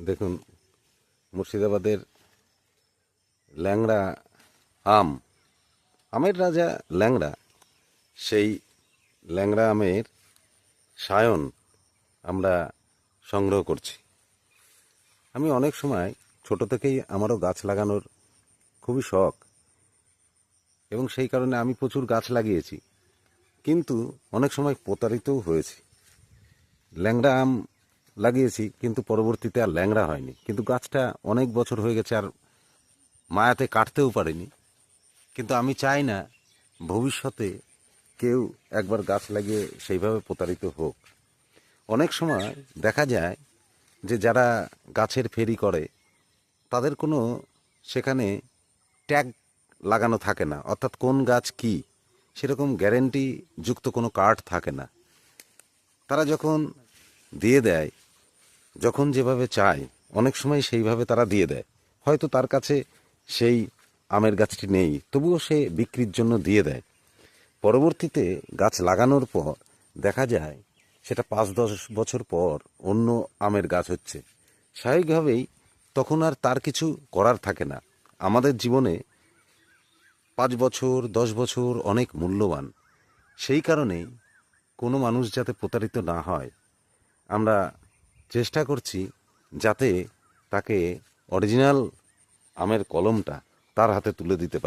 দেখুন, মুর্শিদাবাদের ল্যাংড়া আম, আমের রাজা ল্যাংড়া, সেই ল্যাংড়া আমের সায়ন আমরা সংগ্রহ করছি। আমি অনেক সময় ছোট থেকেই আমারও গাছ লাগানোর খুবই শখ, এবং সেই কারণে আমি প্রচুর গাছ লাগিয়েছি। কিন্তু অনেক সময় প্রতারিতও হয়েছি। ল্যাংড়া আম লাগিয়েছি, কিন্তু পরবর্তীতে আর ল্যাংড়া হয়নি। কিন্তু গাছটা অনেক বছর হয়ে গেছে আর মায়াতে কাটতেও পারিনি। কিন্তু আমি চাই না ভবিষ্যতে কেউ একবার গাছ লাগিয়ে সেইভাবে প্রতারিত হোক। অনেক সময় দেখা যায় যে যারা গাছের ফেরি করে, তাদের কোনো সেখানে ট্যাগ লাগানো থাকে না, অর্থাৎ কোন গাছ কি, সেরকম গ্যারেন্টি যুক্ত কোনো কার্ড থাকে না। তারা যখন দিয়ে দেয় যখন যেভাবে চায়, অনেক সময় সেইভাবে তারা দিয়ে দেয়। হয়তো তার কাছে সেই আমের গাছটি নেই, তবুও সে বিক্রির জন্য দিয়ে দেয়। পরবর্তীতে গাছ লাগানোর পর দেখা যায় সেটা পাঁচ দশ বছর পর অন্য আমের গাছ হচ্ছে। স্বাভাবিকভাবেই তখন আর তার কিছু করার থাকে না। আমাদের জীবনে পাঁচ বছর, দশ বছর অনেক মূল্যবান। সেই কারণেই কোনো মানুষ যাতে প্রতারিত না হয়, আমরা চেষ্টা করছি যাতে তাকে অরিজিনাল আমের কলমটা তার হাতে তুলে দিতে পারি।